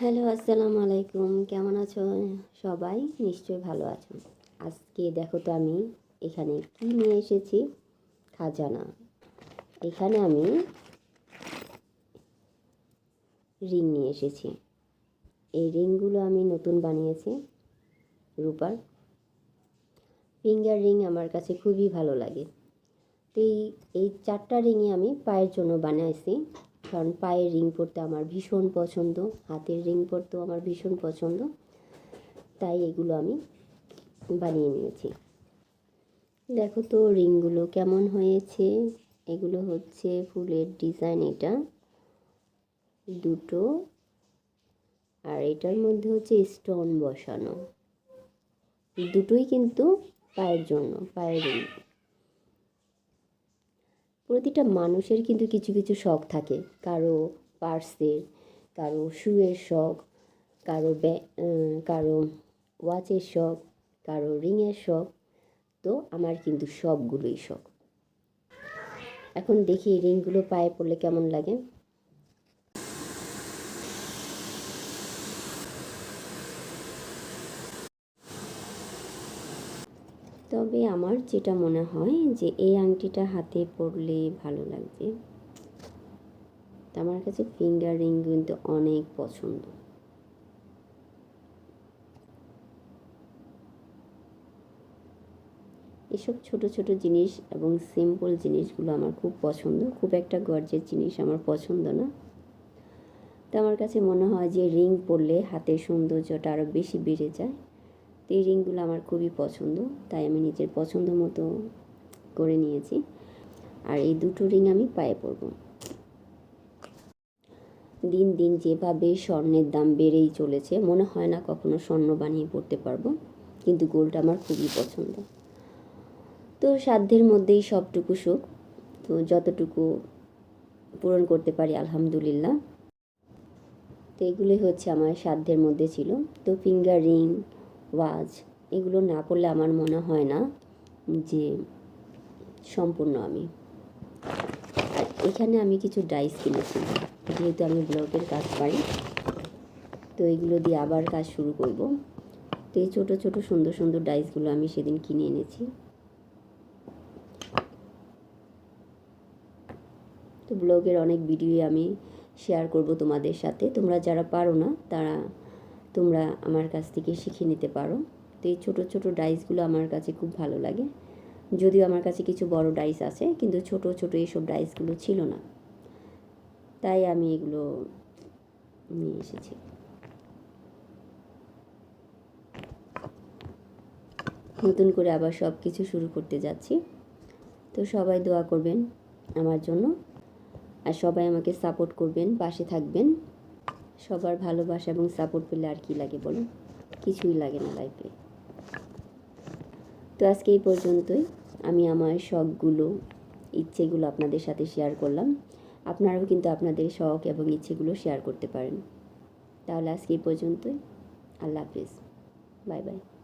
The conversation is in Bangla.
হ্যালো, আসসালামু আলাইকুম। কেমন আছো সবাই? নিশ্চয়ই ভালো আছো। আজকে দেখো তো আমি এখানে কি নিয়ে এসেছি? খাজানা। এখানে আমি রিং নিয়ে এসেছি। এই রিংগুলো আমি নতুন বানিয়েছি রূপার। ফিঙ্গার রিং আমার কাছে খুবই ভালো লাগে। তো এই চারটা রিংই আমি পায়ের জন্য বানাইছি। কারণ পায়ের রিং পরতে আমার ভীষণ পছন্দ, হাতের রিং পরতেও আমার ভীষণ পছন্দ। তাই এগুলো আমি বানিয়ে নিয়েছি। দেখো তো রিংগুলো কেমন হয়েছে? এগুলো হচ্ছে ফুলের ডিজাইন এটা। দুটো। আর এটার মধ্যে হচ্ছে স্টোন বসানো। দুটোই কিন্তু পায়ের জন্য, পায়ের রিং। প্রতিটা মানুষের কিন্তু কিছু কিছু শখ থাকে। কারও পার্সের, কারও শুয়ের শখ, কারও ব্যা কারও ওয়াচের শখ, কারও রিংয়ের শখ। তো আমার কিন্তু সবগুলোই শখ। এখন দেখি রিংগুলো পায়ে পড়লে কেমন লাগে? তবে আমার যেটা মনে হয় যে এই আংটিটা হাতে পরলে ভালো লাগবে। আমার কাছে ফিঙ্গার রিং কিন্তু অনেক পছন্দ। এসব ছোট ছোট জিনিস এবং সিম্পল জিনিসগুলো আমার খুব পছন্দ। খুব একটা গর্জের জিনিস আমার পছন্দ না। তো আমার কাছে মনে হয় যে রিং পরলে হাতের সৌন্দর্যটা আরও বেশি বেড়ে যায়। তো এই রিংগুলো আমার খুবই পছন্দ, তাই আমি নিজের পছন্দ মতো করে নিয়েছি। আর এই দুটো রিং আমি পায়ে পরব। দিন দিন যেভাবে স্বর্ণের দাম বেড়েই চলেছে, মনে হয় না কখনো স্বর্ণ বানিয়ে পড়তে পারব, কিন্তু গোলটা আমার খুবই পছন্দ। তো সাধ্যের মধ্যেই সবটুকু সুখ, তো যতটুকু পূরণ করতে পারি আলহামদুলিল্লাহ। তো এগুলি হচ্ছে আমার সাধ্যের মধ্যে ছিল। তো ফিঙ্গার রিং ওয়াজ, এগুলো না করলে আমার মনে হয় না যে সম্পূর্ণ আমি। আর এখানে আমি কিছু ডাইস কিনেছি, যেহেতু আমি ব্লগের কাজ পারি, তো এগুলো দিয়ে আবার কাজ শুরু করব। তো এই ছোটো ছোটো সুন্দর সুন্দর ডাইসগুলো আমি সেদিন কিনে এনেছি। তো ব্লগের অনেক ভিডিও আমি শেয়ার করব তোমাদের সাথে। তোমরা যারা পারো না, তারা তোমরা আমার কাছ থেকে শিখে নিতে পারো। তো এই ছোটো ছোটো ডাইসগুলো আমার কাছে খুব ভালো লাগে। যদিও আমার কাছে কিছু বড় ডাইস আছে, কিন্তু ছোট ছোট এইসব ডাইসগুলো ছিল না। তাই আমি এগুলো নিয়ে এসেছি। নতুন করে আবার সব কিছু শুরু করতে যাচ্ছি। তো সবাই দোয়া করবেন আমার জন্য। আর সবাই আমাকে সাপোর্ট করবেন, পাশে থাকবেন। সবার ভালোবাসা এবং সাপোর্ট পেলে আর কি লাগে বলুন? কিছুই লাগে না লাইফে তো আজকে এই পর্যন্তই। আমি আমার শখগুলো, ইচ্ছেগুলো আপনাদের সাথে শেয়ার করলাম। আপনারাও কিন্তু আপনাদের শখ এবং ইচ্ছেগুলো শেয়ার করতে পারেন। তাহলে আজকে এই পর্যন্তই। আল্লাহ হাফিজ। Bye bye